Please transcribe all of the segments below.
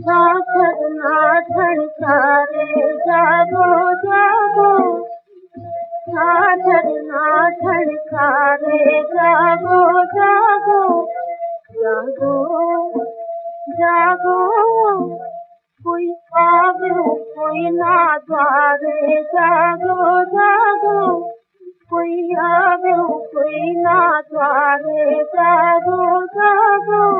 जागो जागो जागो जागो कोई ना द्वारे जागो जागो कोई आवे कोई ना द्वारे जागो जागो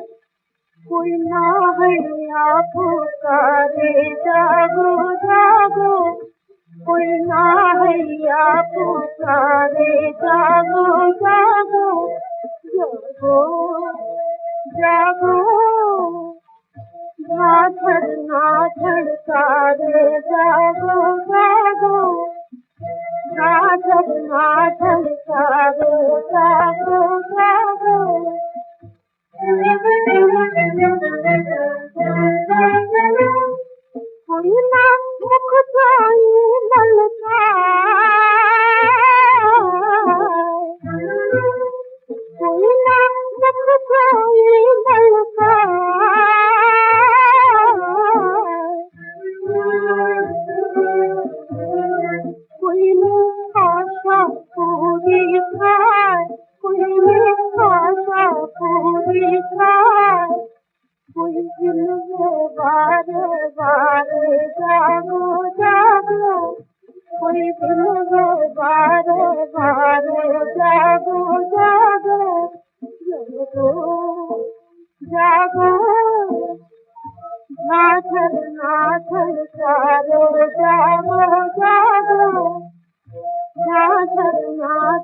ना हरिया पुकारे जागो जागो कोई ना हरिया पुकारे जागो जागो जागो जागो नाथर नाथर कारे जागो जागो नाथर नाथर कारे जागो जागो ललका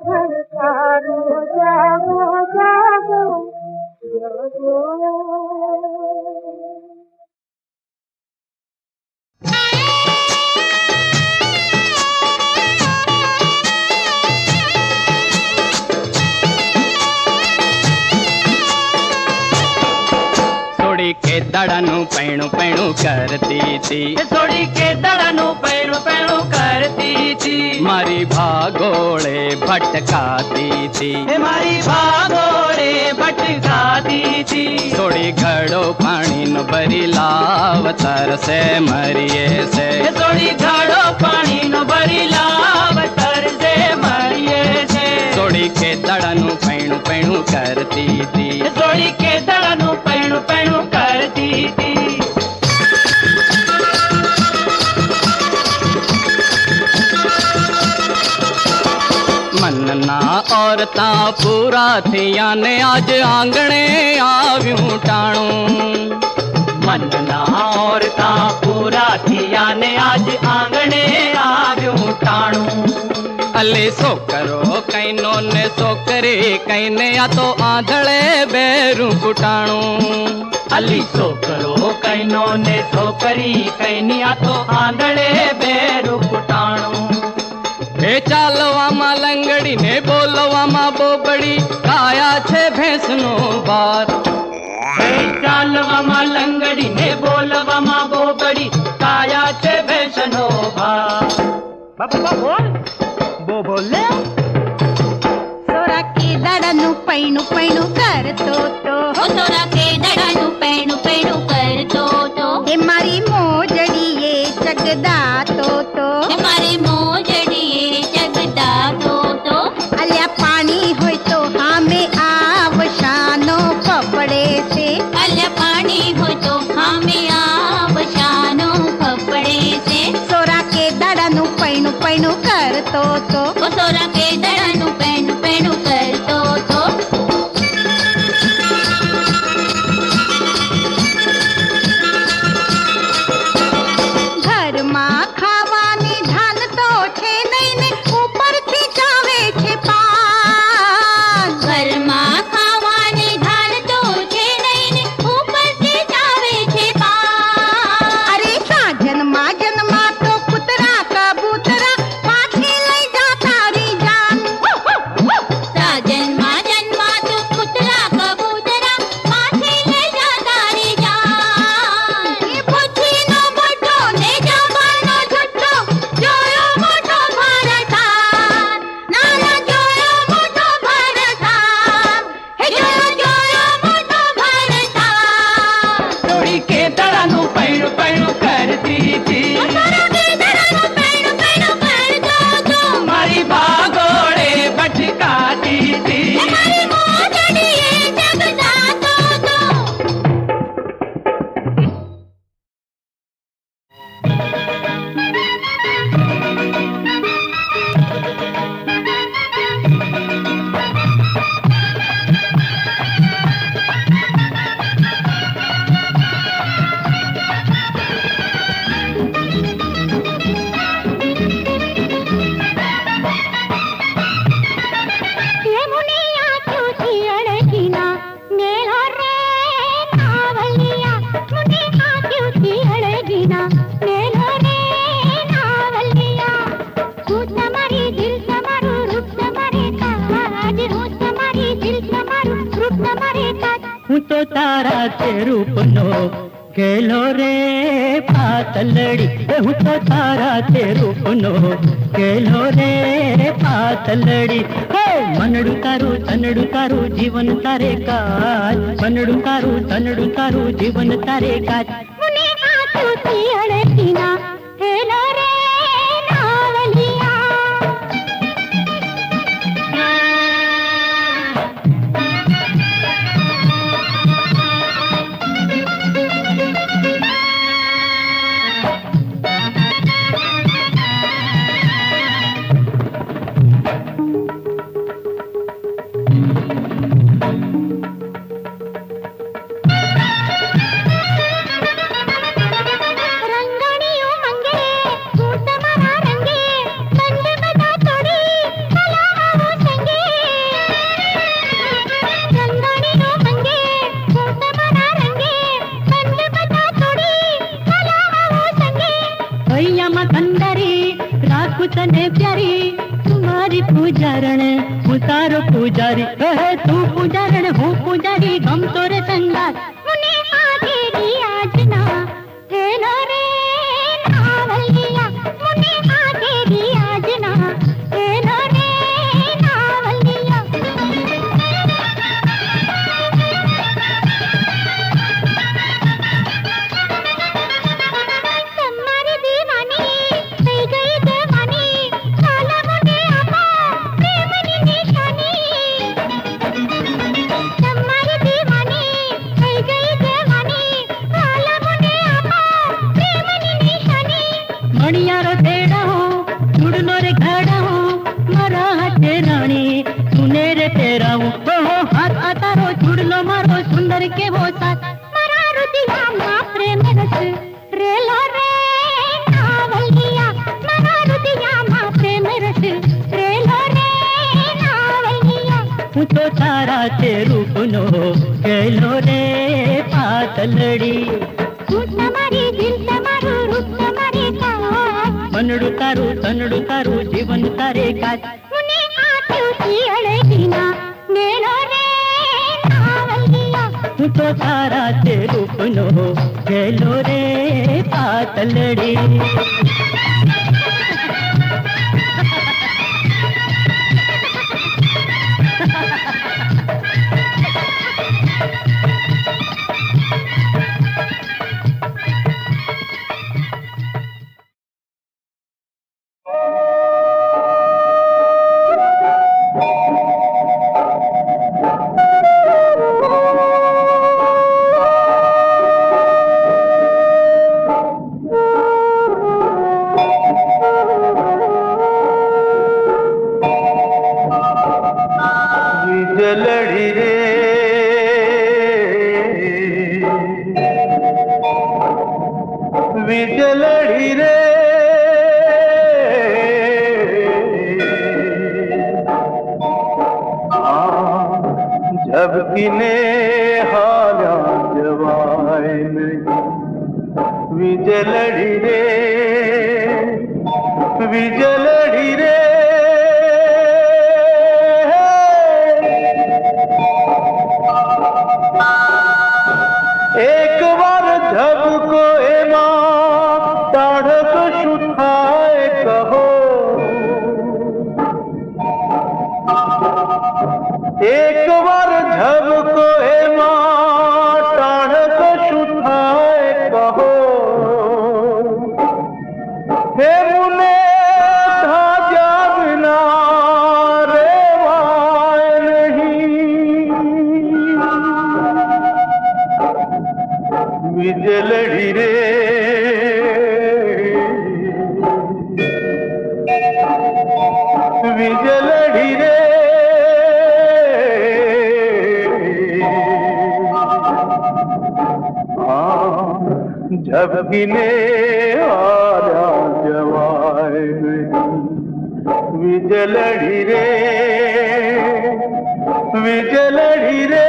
ખડકારો થોડી કે દડાનું પૈણું પૈણું કરતી હતી. થોડી કે દડાનું પૈણું પૈણું કરતી છી. મારી ભાગોળે ભટકાતી છી. મારી ભાગોળે ભટકાતી છી. થોડી ઘડો પાણીનો ભરી લાવ તરસે મરીએ છે. થોડી ઘડો પાણીનો ભરી લાવ તરસે મરીએ છે. થોડી ખેતડાનું પૈણું પૈણું કરતી હતી થોડી કે પૈણું પૈણું કરતી હતી ઓરતા પૂરા થયા ને આજ આંગણે આવ્યું ટાણું મનના ઓરતા પૂરા થયા ને આજ આંગણે આવ્યું ટાણું અલે છોકરો કઈનો ને છોકરી કઈને આ તો આંધળે બેરું કુટાણું અલી છોકરો કઈનો ને છોકરી કઈની આ તો આંધળે બેરું એ ચાલવામાં લંગડી ને બોલવામાં બોબડી કાયા છે ભેંસનો બાર. એ ચાલવામાં લંગડી ને બોલવામાં બોબડી કાયા છે ભેંસનો બાર. બાપા બોલ. બો બોલે સોરા કે દાડાનું પૈણું પૈણું કરતો તો. સોરા કે દડાનું પૈણું પૈણું કરતો તો. એ મારી તો તો કસોરા કેદડાનું પેણ પાતલડી હે તારું તનડું તારું જીવન તારે કાચ મનડું તારું તનડું તારું જીવન તારે કાચ મને તારો પૂજારી. કહે તું પૂજારણ હું પૂજારી. बनड़ू तारू बनड़ू तारू जीवन तारे का मुने आतुकी अड़गिना मेरो रे नावल गिया तू तो तारा ते रूप नो गेलो रे पातलड़ी જલડી રે જબકીને આર્યા જવાય વિજલડી રે વિજલડી રે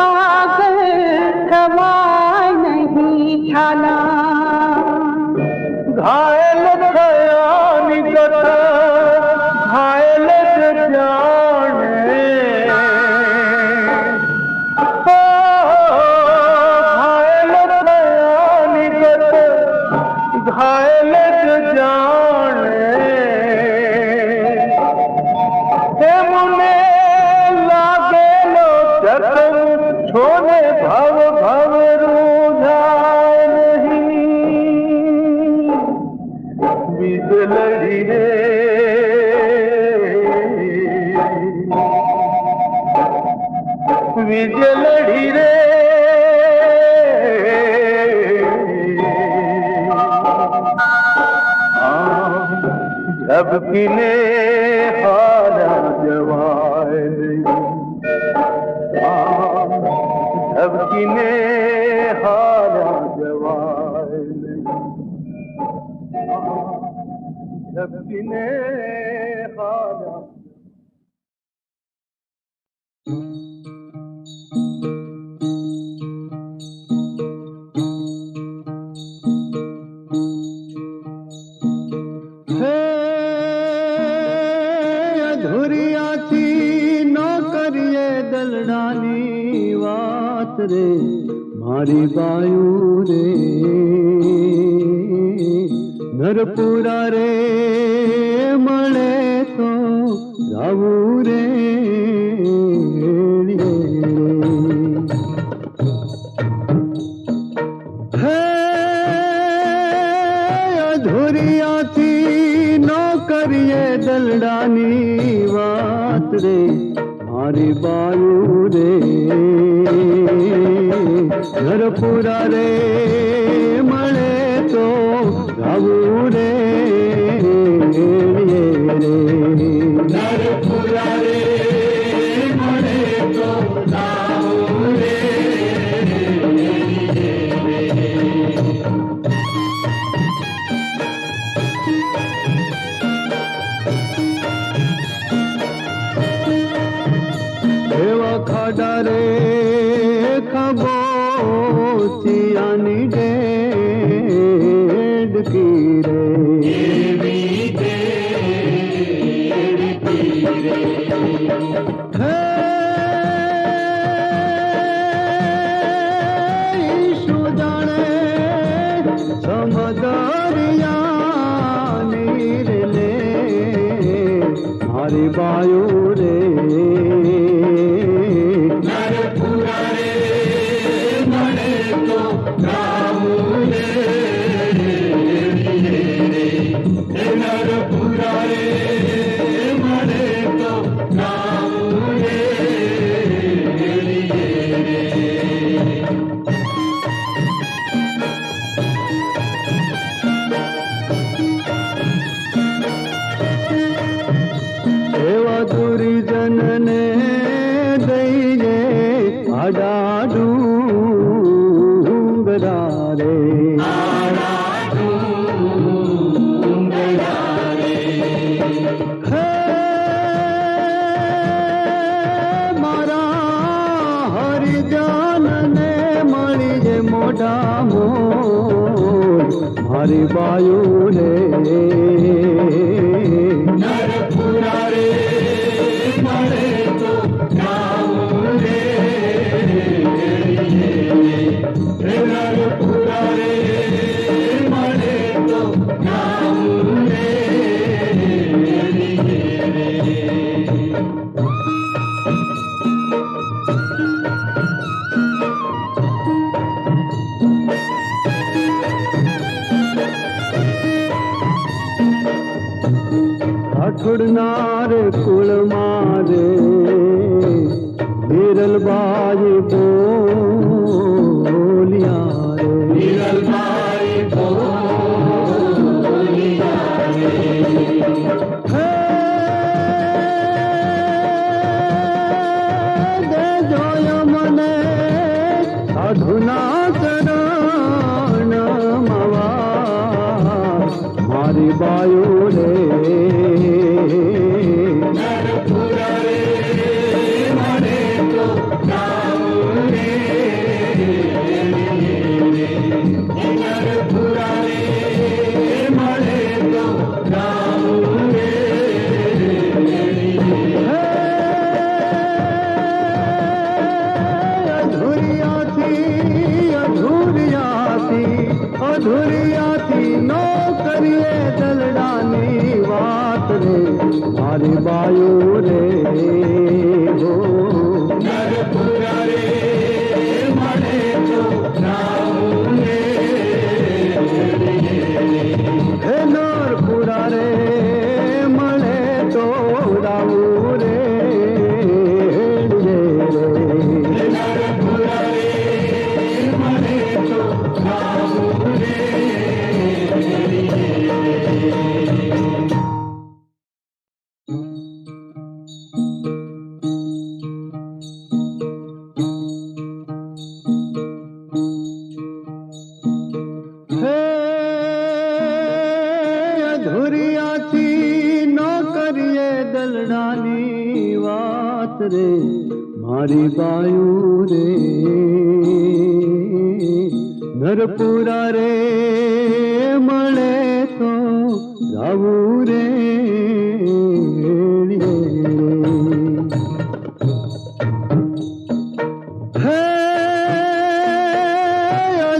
बाग गवा नहीं छाना घर جل ري ها سڀني هالا جوان هارا هالا جوان ધોરિયાથી ન કરીએ દલડાની વાત રે, મારી બાયુ રે. નરપુરા રે, મળે તો જાવું રે. મારી બાયુ રે. ઘરપુરા રે. મદરિયા નીર લે મારી બાયુ રે ઉંગરારે હે મારા હરિજનને મળી જે મોઢા મો મારી બાયુને கொடுநாறு குளமாறு. આવું રે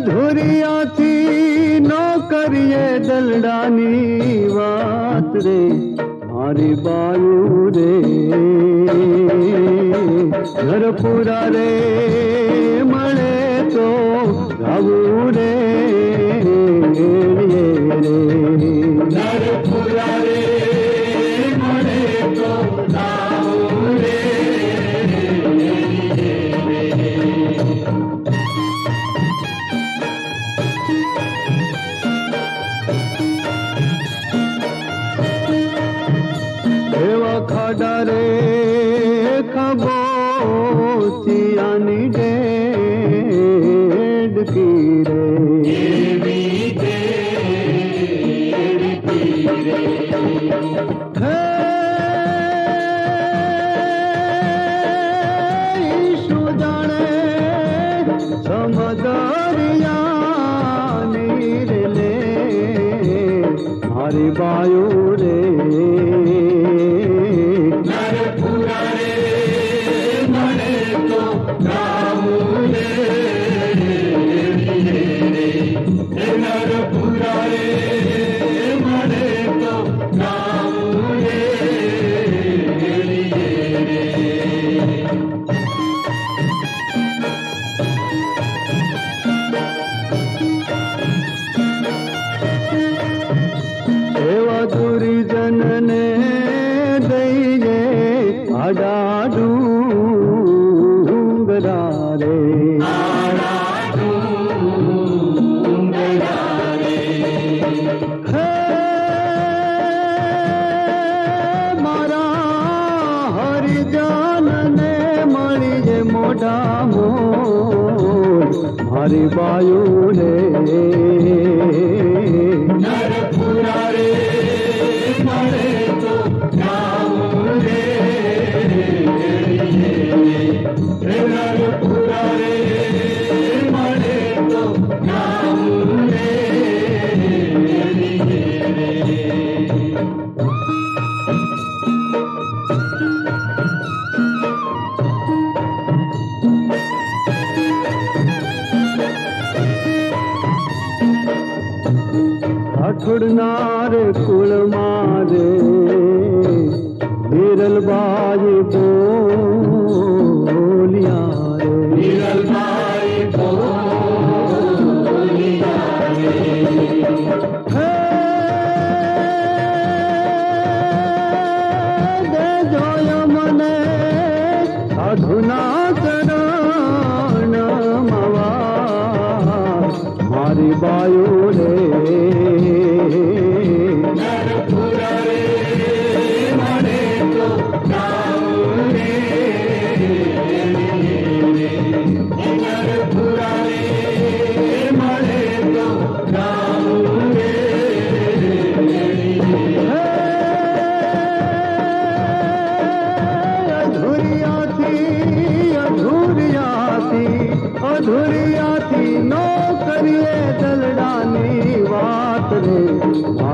ધોરિયાથી ન કરીએ દલડાની વાત રે મારી બાયુ રે ઘરપુરા રે দামো ভারী বায়ু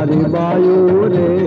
हरि वायु रे